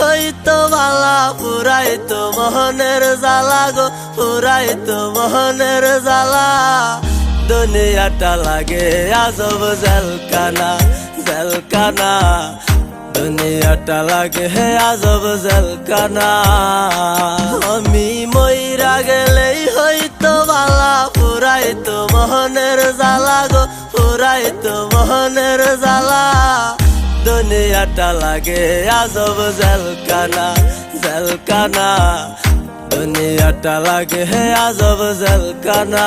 হয়তো বালা পুরাই তো মোহনের জ্বালা গো পুরাই তো মোহনের জ্বালা। দুনিয়াটা লাগে আজব জেলকানা জেলকানা দুনিয়াটা লাগে হে আজব জেলকানা আমি মইরা গেলেই হয়তো বালা পুরাই তো মোহনের জ্বালা গো পুরাই তো মোহনের জ্বালা। দুনিয়াটা লাগে আজব জেলকানা জেলকানা দুনিয়াটা লাগে আজব জেলকানা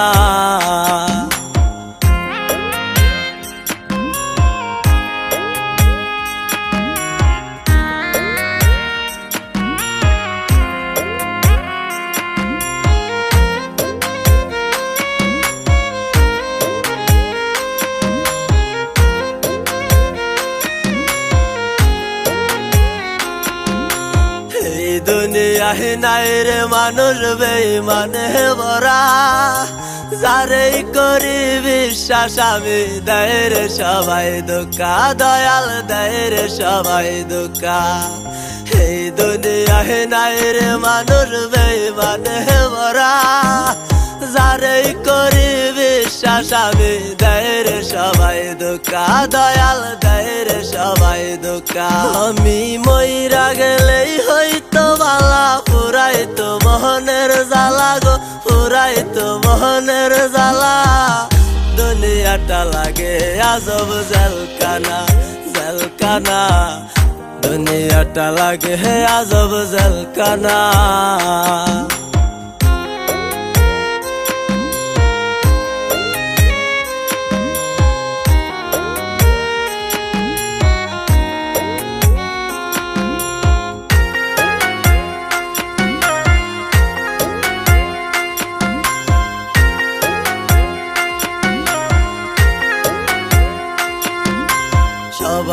দুনিয়ায় নাই রে মানুষ বেইমানে ভরা যারেই করি বিশ্বাস আমি দেয় রে সবাই দোকা দয়াল দেয় রে সবাই দোকা। এই দুনিয়ায় নাই রে মানুষ বেইমানে ভরা যারেই করি বিশ্বাস আমি দেয় রে সবাই দোকা দয়াল দেয় রে সবাই দোকা। আমি মইরা গেলেই হইতো মোহনের জ্বালা দুনিয়াটা লাগে আজব জেলকানা জেলকানা দুনিয়াটা লাগে হে আজব জেলকানা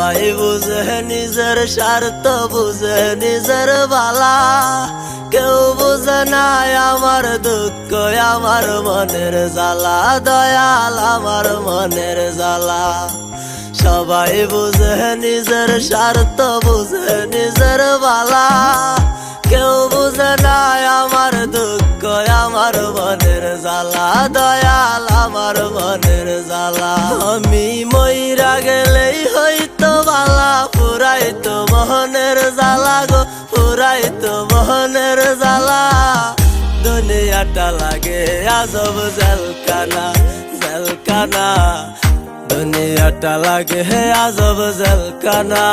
সবাই বুঝে নিজের স্বার্থ বুঝে নিজের বালা। কেউ বুঝে নাই আমার দুঃখ, আমার মনের জ্বালা। দয়াল আমার মনের জ্বালা। সবাই বুঝে নিজের স্বার্থ বুঝে নিজের বালা। কেউ বুঝে নাই আমার দুঃখ, আমার মনের জ্বালা। দয়াল আমার মনের জ্বালা। আমি মইরা গেলেই মোহনের জ্বালা গো, পুরাই তো মনের জ্বালা। দুনিয়াটা লাগে আজব জেলকানা জেলকানা দুনিয়াটা লাগে হে আজব জেলকানা